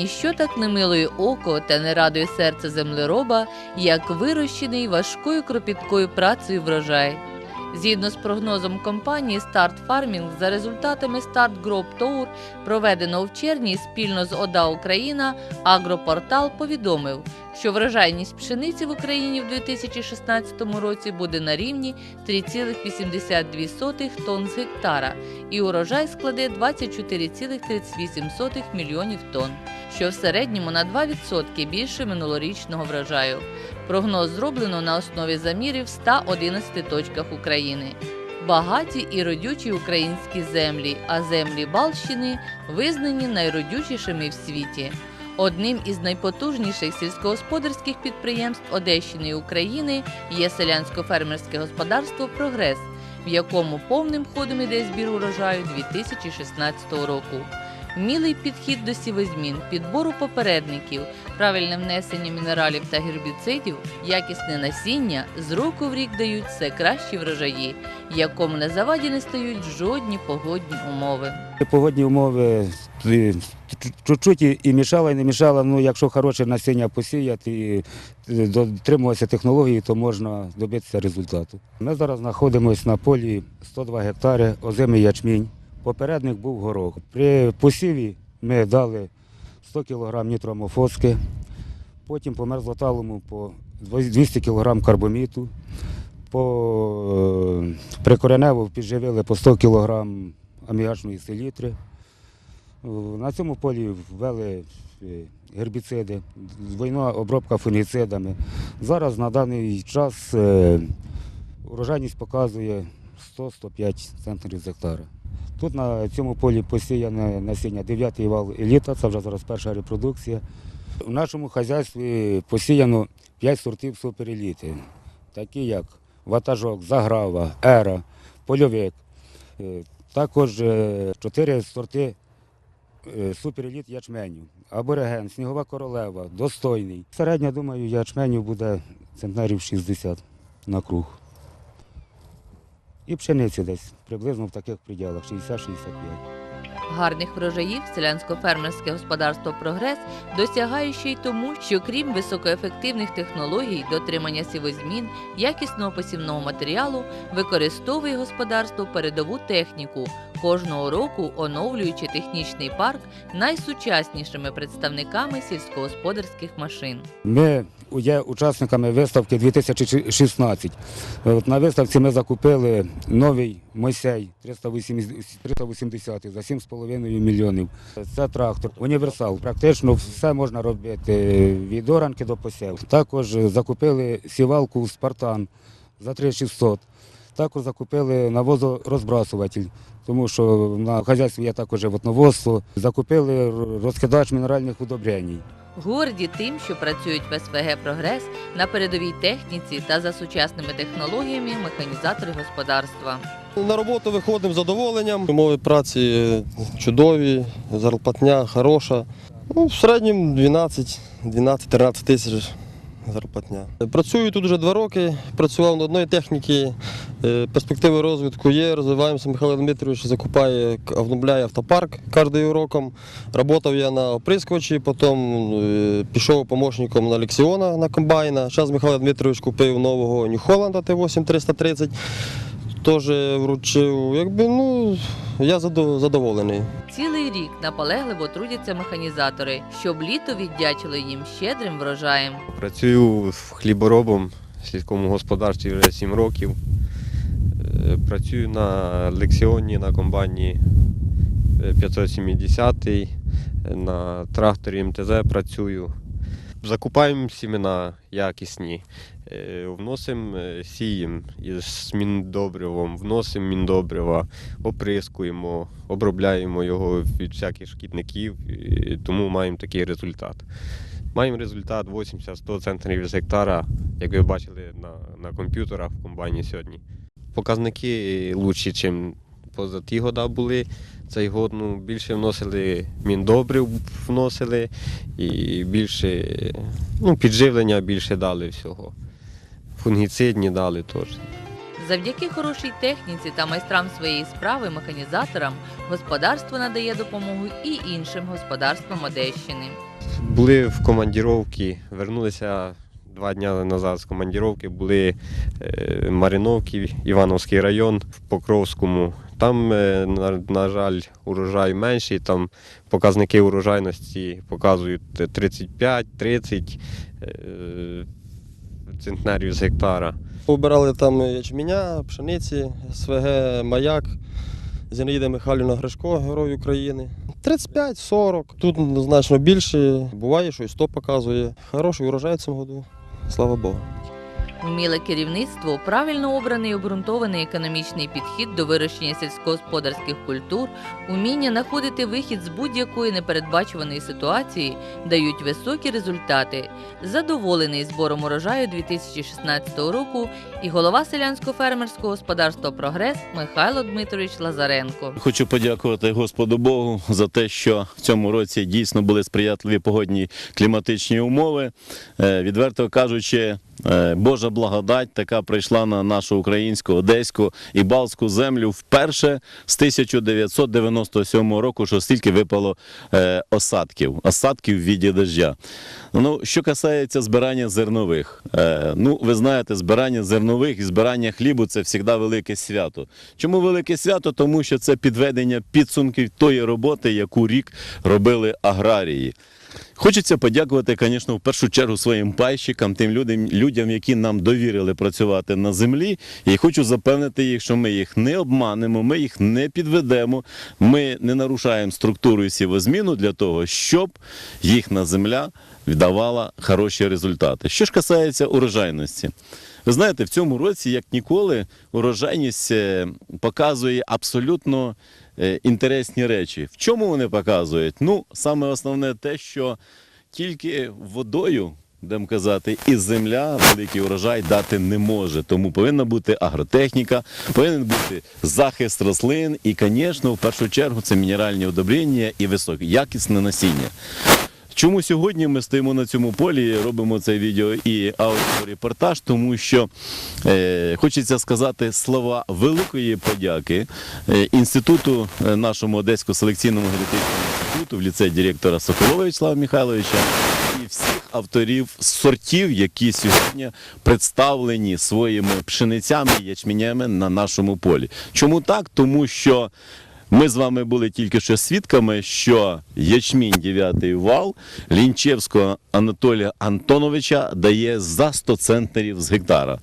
ніщо так не милує око та не радує серце землероба, як вирощений важкою кропіткою працею врожай. Згідно з прогнозом компанії Start Farming, за результатами Start Group Tour, проведеного в червні спільно з ОДА Україна, Агропортал повідомив, що врожайність пшениці в Україні в 2016 році буде на рівні 3,82 тонн з гектара, і урожай складе 24,38 мільйонів тонн, що в середньому на 2% більше минулорічного врожаю. Прогноз зроблено на основі замірів в 111 точках України. Багаті і родючі українські землі, а землі Балщини визнані найродючішими в світі. Одним із найпотужніших сільськогосподарських підприємств Одещини і України є селянсько-фермерське господарство Прогрес, в якому повним ходом іде збір урожаю 2016 року. Вмілий підхід до сівозмін, підбору попередників, правильне внесення мінералів та гербіцидів, якісне насіння з року в рік дають все кращі врожаї, якому на заваді не стають жодні погодні умови. Погодні умови чуть-чуть і- мішала, і не мішала. Ну, якщо хороше насіння посіяти і е, дотримуватися технології, то можна добитися результату. Ми зараз знаходимося на полі 102 гектари, озимий ячмінь. Попередник був горох. При посіві ми дали 100 кг нітромофоски, потім по мерзлоталому по 200 кг карбоміту, по е, прикоренево підживили по 100 кг аміачної селітри. Е, На цьому полі ввели е, гербіциди, двойна обробка фунгіцидами. Зараз на даний час урожайність показує 100-105 центнерів з гектара. Тут на цьому полі посіяне насіння 9 вал еліта, це вже зараз перша репродукція. В нашому хазяйстві посіяно 5 сортів супереліти, такі як ватажок, заграва, ера, польовик. Е, Також 4 сорти е, супереліт ячменю, абориген, снігова королева, достойний. Середня, думаю, ячменю буде центнерів 60 на круг. І пшениці десь приблизно в таких приділах 60-65. Гарних врожаїв селянсько-фермерське господарство Прогрес досягає ще й тому, що крім високоефективних технологій, дотримання сівозмін, якісного посівного матеріалу, використовує господарство передову техніку, кожного року оновлюючи технічний парк найсучаснішими представниками сільськогосподарських машин. Ми є учасниками виставки 2016. От на виставці ми закупили новий Мойсей 380 380 за 7,5 мільйонів. Це трактор, універсал. Практично все можна робити від оранки до посів. Також закупили сівалку Спартан за 3600. Також закупили навозорозбрасуватель, тому що на хазяйстві є також животноводство. Закупили розкидач мінеральних удобрень. Горді тим, що працюють в СВГ Прогрес на передовій техніці та за сучасними технологіями механізатори господарства. На роботу виходимо з задоволенням. Умови праці чудові, зарплатня хороша. Ну, в середньому 12 12-13 тисяч зарплатня. Працюю тут вже два роки, працював на одній техніці. Е, Перспективи розвитку є, розвиваємося. Михайло Дмитрович закупає, обновляє автопарк кожним роком. Работав я на оприскувачі, потім е, пішов помощником на Лексіона на комбайна. Зараз Михайло Дмитрович купив нового Нью-Холланда Т8 330 теж вручив. Якби ну я задоволений. Цілий рік наполегливо трудяться механізатори, щоб літо віддячило їм щедрим врожаєм. Працюю хліборобом в сільському господарстві вже 7 років. Е, Працюю на лексіоні, на комбайні е, 570, е, на тракторі МТЗ працюю. Закупаємо сімена якісні, е, вносимо, е, сіємо із міндобривом, вносимо міндобрива, оприскуємо, обробляємо його від всяких шкідників, і тому маємо такий результат. Маємо результат 80-100 центнерів з гектара, як ви бачили на, на комп'ютерах в комбайні сьогодні. Показники лучші, ніж поза ті года були. Цей год ну, більше вносили міндобрив, вносили і більше ну, підживлення більше дали всього. Фунгіцидні дали теж. Завдяки хорошій техніці та майстрам своєї справи механізаторам господарство надає допомогу і іншим господарствам Одещини. були в командіровці, вернулися два дні назад з командіровки, були е, Маріновки, Івановський район в Покровському. Там, е, на, на жаль, урожай менший, там показники урожайності показують 35-30 е, центнерів з гектара. Обирали там ячменя, пшениці, СВГ, Маяк, Зінаїда Михайлівна Гришко, Герой України. 35-40. Тут значно більше. Буває, що і 100 показує. Хороший урожай в цьому году. Слава Богу. Вміле керівництво, правильно обраний обґрунтований економічний підхід до вирощення сільськогосподарських культур, уміння знаходити вихід з будь-якої непередбачуваної ситуації дають високі результати. Задоволений збором урожаю 2016 року і голова селянського фермерського господарства Прогрес Михайло Дмитрович Лазаренко. Хочу подякувати Господу Богу за те, що в цьому році дійсно були сприятливі погодні кліматичні умови. Е, Відверто кажучи, е, Благодать така прийшла на нашу українську, одеську і балтську землю вперше з 1997 року, що стільки випало е, осадків, осадків в віді дождя. Ну, що касається збирання зернових, е, ну ви знаєте, збирання зернових і збирання хлібу це завжди велике свято. Чому велике свято? Тому що це підведення підсумків тої роботи, яку рік робили аграрії. Хочеться подякувати, звісно, в першу чергу своїм пайщикам, тим людям, людям, які нам довірили працювати на землі. І хочу запевнити їх, що ми їх не обманемо, ми їх не підведемо, ми не нарушаємо структуру і сівозміну для того, щоб їхня земля віддавала хороші результати. Що ж касається урожайності, ви знаєте, в цьому році, як ніколи, урожайність е, показує абсолютно інтересні речі. В чому вони показують? Ну, саме основне те, що тільки водою. Будемо казати, і земля великий урожай дати не може. Тому повинна бути агротехніка, повинен бути захист рослин, і, звісно, в першу чергу це мінеральні удобрення і високоякісне насіння. Чому сьогодні ми стоїмо на цьому полі, робимо це відео і аудіорепортаж, тому що е, хочеться сказати слова великої подяки е, інституту е, нашому Одеському селекційному генетичному інституту в ліцей директора Соколова Вячеслава Михайловича всіх авторів сортів, які сьогодні представлені своїми пшеницями і ячменями на нашому полі. Чому так? Тому що ми з вами були тільки що свідками, що ячмінь 9 вал Лінчевського Анатолія Антоновича дає за 100 центнерів з гектара.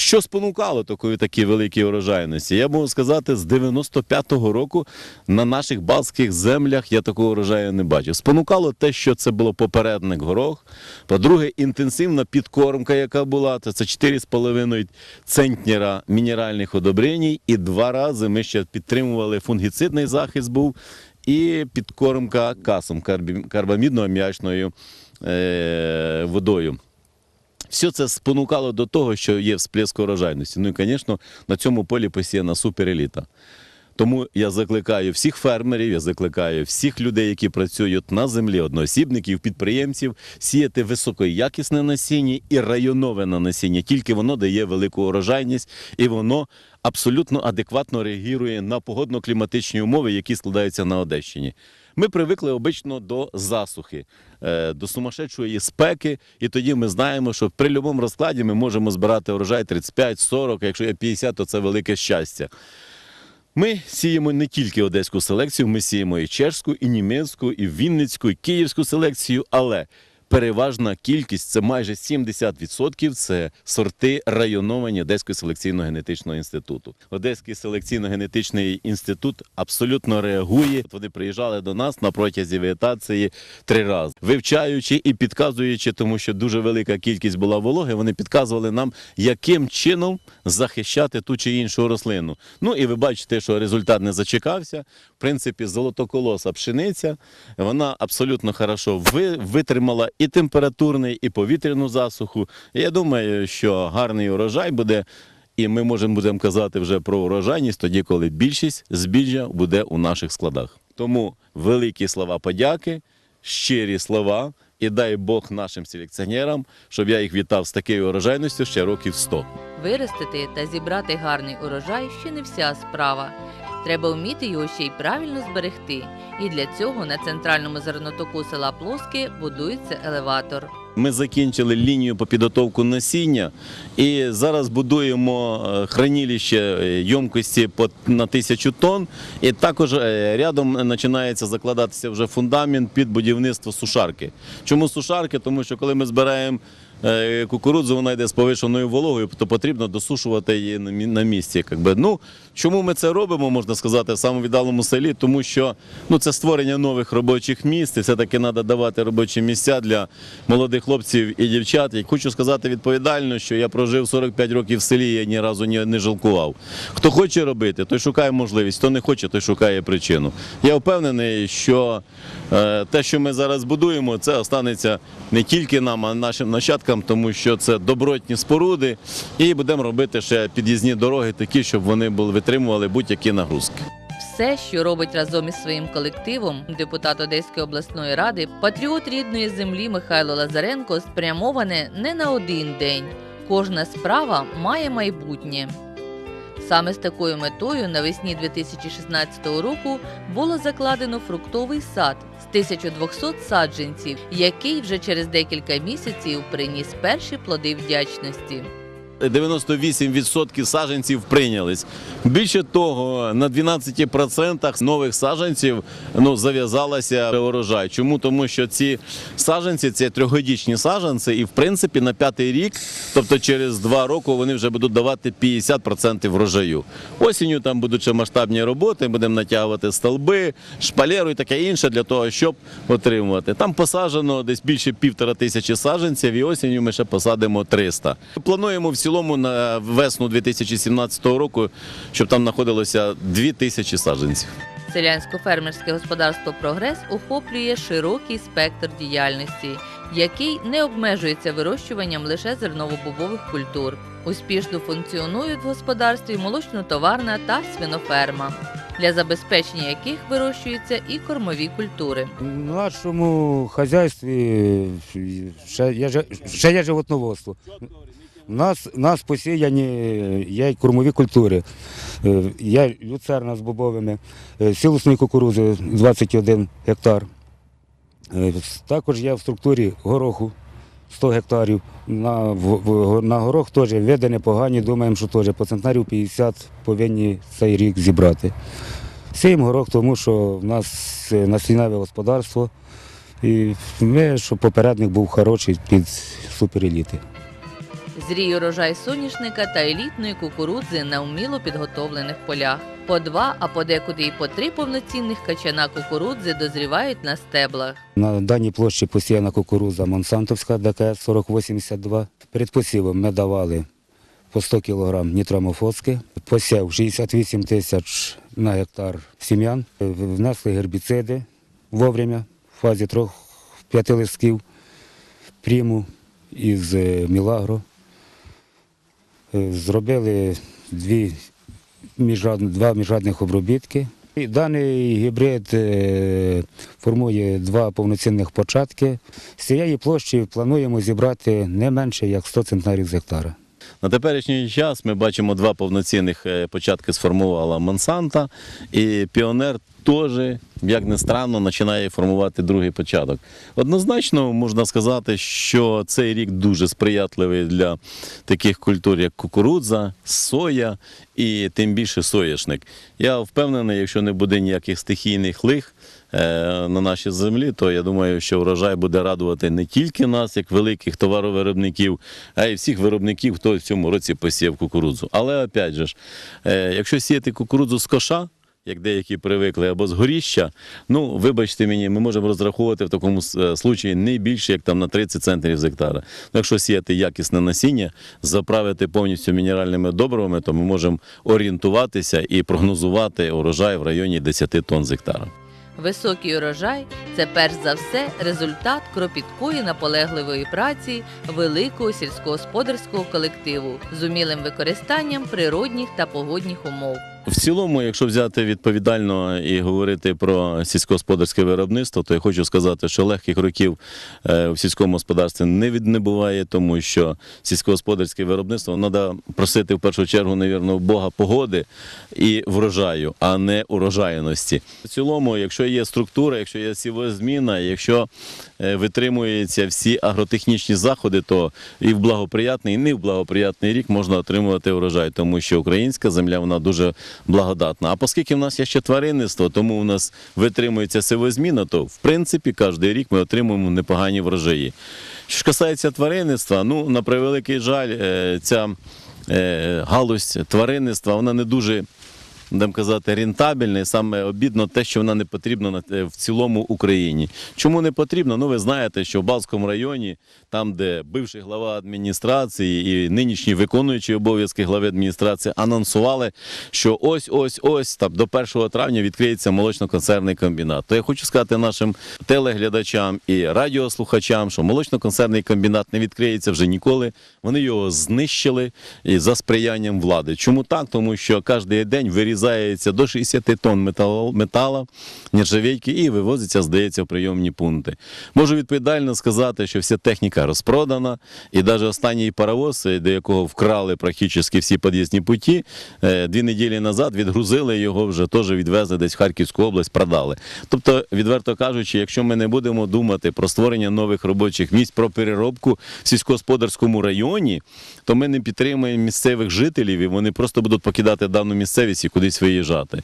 Що спонукало такої такі великі урожайності? Я можу сказати, з 95-го року на наших балтських землях я такого урожаю не бачив. Спонукало те, що це було попередник горох. По-друге, інтенсивна підкормка, яка була, це, це 4,5 центнера мінеральних удобрень. І два рази ми ще підтримували фунгіцидний захист був і підкормка касом карбі- карбамідно-аміачною е- водою. Все це спонукало до того, що є всплеск урожайності. Ну і, звісно, на цьому полі посіяна супереліта. Тому я закликаю всіх фермерів, я закликаю всіх людей, які працюють на землі, одноосібників, підприємців, сіяти високоякісне насіння і районове на насіння. Тільки воно дає велику урожайність і воно абсолютно адекватно реагує на погодно-кліматичні умови, які складаються на Одещині. Ми привикли обично до засухи, е, до сумасшедшої спеки, і тоді ми знаємо, що при будь-якому розкладі ми можемо збирати урожай 35-40, а якщо є 50, то це велике щастя. Ми сіємо не тільки одеську селекцію, ми сіємо і чешську, і німецьку, і вінницьку, і київську селекцію, але переважна кількість це майже 70% це сорти районовані Одеського селекційно-генетичного інституту. Одеський селекційно-генетичний інститут абсолютно реагує. От Вони приїжджали до нас на протязі вегетації три рази, вивчаючи і підказуючи, тому що дуже велика кількість була вологи. Вони підказували нам, яким чином захищати ту чи іншу рослину. Ну і ви бачите, що результат не зачекався. Принципі, золотоколоса пшениця вона абсолютно хорошо ви- витримала і температурний, і повітряну засуху. Я думаю, що гарний урожай буде. І ми можемо будемо казати вже про урожайність тоді, коли більшість збіжжя буде у наших складах. Тому великі слова подяки, щирі слова, і дай Бог нашим селекціонерам, щоб я їх вітав з такою урожайністю ще років 100. Виростити та зібрати гарний урожай ще не вся справа. Треба вміти його ще й правильно зберегти. І для цього на центральному зернотоку села Плоске будується елеватор. Ми закінчили лінію по підготовку насіння і зараз будуємо е, хранилище е, ємкості по- на тисячу тонн. І також е, рядом починається закладатися вже фундамент під будівництво сушарки. Чому сушарки? Тому що коли ми збираємо е, кукурудзу, вона йде з повишеною вологою, то потрібно досушувати її на місці. Ну, чому ми це робимо, можна сказати, в самому віддалому селі? Тому що ну, це створення нових робочих місць, і все-таки треба давати робочі місця для молодих хлопців і дівчат. І хочу сказати відповідально, що я прожив 45 років в селі, я ні разу не жалкував. Хто хоче робити, той шукає можливість, хто не хоче, той шукає причину. Я впевнений, що е, те, що ми зараз будуємо, це останеться не тільки нам, а нашим нащадкам, тому що це добротні споруди, і будемо робити ще під'їзні дороги такі, щоб вони були витримували будь-які нагрузки. Все, що робить разом із своїм колективом депутат Одеської обласної ради, патріот рідної землі Михайло Лазаренко, спрямоване не на один день. Кожна справа має майбутнє. Саме з такою метою навесні 2016 року було закладено фруктовий сад з 1200 саджанців, який вже через декілька місяців приніс перші плоди вдячності. 98% саджанців прийнялись. Більше того, на 12% нових саджанців ну, зав'язалася урожай. Чому? Тому що ці саджанці це трьохгодічні саджанці, і в принципі на п'ятий рік, тобто через два роки, вони вже будуть давати 50% врожаю. Осінню там будуть ще масштабні роботи, будемо натягувати столби, шпалеру і таке інше для того, щоб отримувати. Там посаджено десь більше півтора тисячі саджанців, і осінню ми ще посадимо 300. Плануємо в цілому на весну 2017 року, щоб там знаходилося 2 тисячі саджанців. Селянсько-фермерське господарство Прогрес охоплює широкий спектр діяльності, який не обмежується вирощуванням лише зерново-бобових культур. Успішно функціонують в господарстві молочно-товарна та свиноферма, для забезпечення яких вирощуються і кормові культури. В нашому хазяйстві ще є, ще є животноводство. У нас, нас посіяні є кормові культури. Е, Є люцерна з бобовими, е, сілосної кукурузи 21 гектар. Е, Також є в структурі гороху 100 гектарів. На, на горох теж види непогані, думаємо, що теж по центнерів 50 повинні цей рік зібрати. Сіємо горох, тому що в нас е, насінневе господарство. І ми, щоб попередник був хороший під супереліти. Зрій урожай соняшника та елітної кукурудзи на вміло підготовлених полях. По два, а подекуди і по три повноцінних качана кукурудзи дозрівають на стеблах. На даній площі посіяна кукуруза Монсантовська ДКС 4082. Перед посівом ми давали по 100 кг нітрамофоски, посів 68 тисяч на гектар сім'ян, внесли гербіциди вовремя в фазі трьох п'яти листків, пріму із е, Мілагро. Е, Зробили дві два міжрадних обробітки. І Даний гібрид е, формує два повноцінних початки. З цієї площі плануємо зібрати не менше як 100 центнерів з гектара. На теперішній час ми бачимо два повноцінних е, початки сформувала Монсанта, і Піонер теж, як не странно, починає формувати другий початок. Однозначно можна сказати, що цей рік дуже сприятливий для таких культур, як кукурудза, соя і тим більше соняшник. Я впевнений, якщо не буде ніяких стихійних лих, е, на нашій землі, то я думаю, що врожай буде радувати не тільки нас, як великих товаровиробників, а й всіх виробників, хто в цьому році посіяв кукурудзу. Але опять же е, якщо сіяти кукурудзу з коша, як деякі привикли, або з горіща, ну вибачте мені, ми можемо розраховувати в такому е, случаї не більше, як там на 30 центнерів з гектара. Ну, Якщо сіяти якісне насіння, заправити повністю мінеральними добривами, то ми можемо орієнтуватися і прогнозувати урожай в районі 10 тонн з гектара. Високий урожай це перш за все результат кропіткої наполегливої праці великого сільськогосподарського колективу з умілим використанням природних та погодних умов. В цілому, якщо взяти відповідально і говорити про сільськогосподарське виробництво, то я хочу сказати, що легких років е, в сільському господарстві не від тому що сільськогосподарське виробництво треба просити в першу чергу, навірно, Бога погоди і врожаю, а не урожайності. В цілому, якщо є структура, якщо є сівозміна, якщо витримуються всі агротехнічні заходи, то і в благоприятний, і не в благоприятний рік можна отримувати урожай, тому що українська земля вона дуже благодатна. А оскільки в нас є ще тваринництво, тому у нас витримується сивозміна, то в принципі кожен рік ми отримуємо непогані врожаї. Що ж касається тваринництва, ну на превеликий жаль, е, ця е, галузь тваринництва вона не дуже будемо казати, рентабельна і саме обідно те, що вона не потрібна е, в цілому Україні. Чому не потрібно? Ну ви знаєте, що в Балтському районі, там, де бивший глава адміністрації і нинішній виконуючий обов'язки глави адміністрації анонсували, що ось ось ось там до 1 травня відкриється молочно-консервний комбінат. То я хочу сказати нашим телеглядачам і радіослухачам, що молочно-консервний комбінат не відкриється вже ніколи. Вони його знищили за сприянням влади. Чому так? Тому що кожен день вирізається до 60 тонн металу, метала, нержавійки і вивозиться, здається, в прийомні пункти. Можу відповідально сказати, що вся техніка розпродана, і навіть останній паровоз, е, до якого вкрали практично всі під'їзні путі, е, дві неділі назад відгрузили його, вже теж відвезли десь в Харківську область, продали. Тобто, відверто кажучи, якщо ми не будемо думати про створення нових робочих місць, про переробку в сільськогосподарському районі, то ми не підтримуємо місцевих жителів, і вони просто будуть покидати дану місцевість і кудись виїжджати.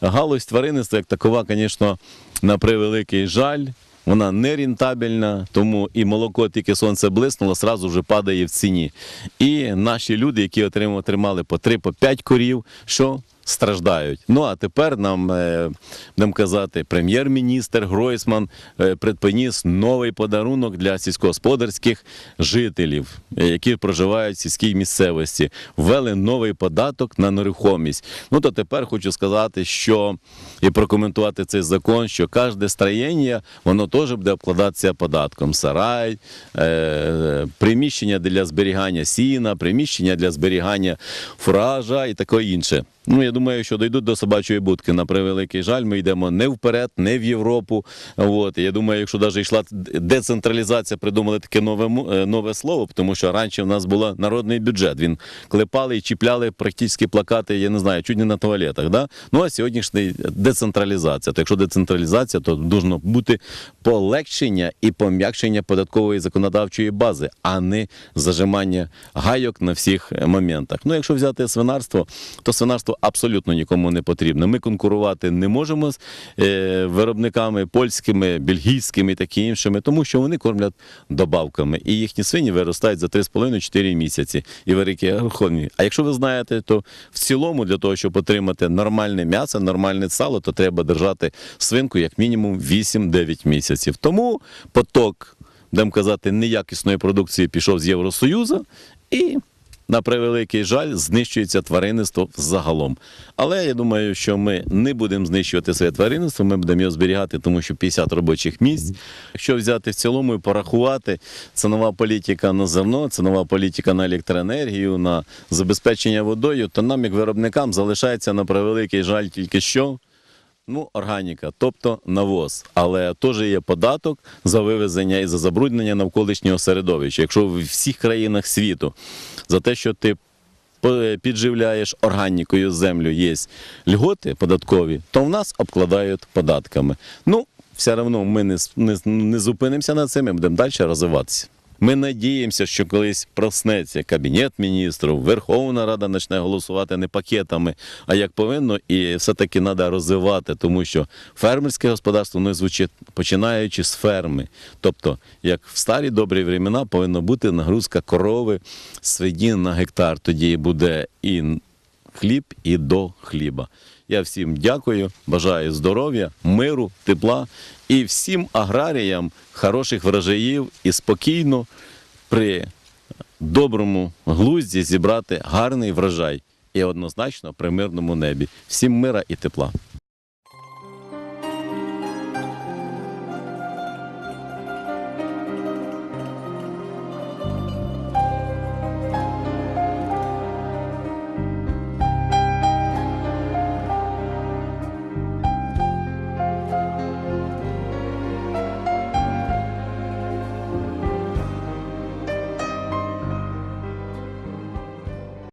Галузь тваринництва, як такова, звісно, на превеликий жаль. Вона не рентабельна, тому і молоко тільки сонце блиснуло, сразу вже падає в ціні. І наші люди, які отримали, по 3 по 5 корів, що страждають. Ну а тепер нам, е, будемо казати, прем'єр-міністр Гройсман е, предпоніс новий подарунок для сільськогосподарських жителів, е, які проживають в сільській місцевості. Ввели новий податок на нерухомість. Ну то тепер хочу сказати, що і прокоментувати цей закон, що кожне строєння, воно теж буде обкладатися податком. Сарай, приміщення для зберігання сіна, приміщення для зберігання фуража і таке інше. Ну, я думаю, що дійдуть до собачої будки. На превеликий жаль, ми йдемо не вперед, не в Європу. От я думаю, якщо навіть йшла децентралізація, придумали таке нове е, нове слово, тому що раніше в нас був народний бюджет. Він клепали і чіпляли практично плакати, я не знаю, чуть не на туалетах. Да? Ну а сьогоднішній децентралізація. То якщо децентралізація, то должно бути полегшення і пом'якшення податкової законодавчої бази, а не зажимання гайок на всіх моментах. Ну, якщо взяти свинарство, то свинарство абсолютно нікому не потрібно. Ми конкурувати не можемо з е, виробниками польськими, бельгійськими і такі іншими, тому що вони кормлять добавками. І їхні свині виростають за 3,5-4 місяці і великі рахунки. А якщо ви знаєте, то в цілому для того, щоб отримати нормальне м'ясо, нормальне сало, то треба держати свинку як мінімум 8-9 місяців. Тому поток, будемо казати, неякісної продукції пішов з Євросоюзу і на превеликий жаль, знищується тваринництво загалом. Але я думаю, що ми не будемо знищувати своє тваринництво, ми будемо його зберігати, тому що 50 робочих місць. Якщо взяти в цілому і порахувати, це нова політика на зерно, це нова політика на електроенергію, на забезпечення водою, то нам, як виробникам, залишається на превеликий жаль тільки що. Ну, органіка, тобто навоз, але теж є податок за вивезення і за забруднення навколишнього середовища. Якщо в всіх країнах світу за те, що ти по- підживляєш органікою землю, є льготи податкові, то в нас обкладають податками. Ну, все одно ми не, не, не зупинимося на цим, ми будемо далі розвиватися. Ми надіємося, що колись проснеться Кабінет міністрів, Верховна Рада почне голосувати не пакетами, а як повинно, і все-таки треба розвивати, тому що фермерське господарство воно звучить починаючи з ферми. Тобто, як в старі добрі времена повинна бути нагрузка корови, свині на гектар. Тоді буде і хліб, і до хліба. Я всім дякую, бажаю здоров'я, миру, тепла і всім аграріям хороших врожаїв і спокійно при доброму глузді зібрати гарний врожай і однозначно при мирному небі. Всім мира і тепла.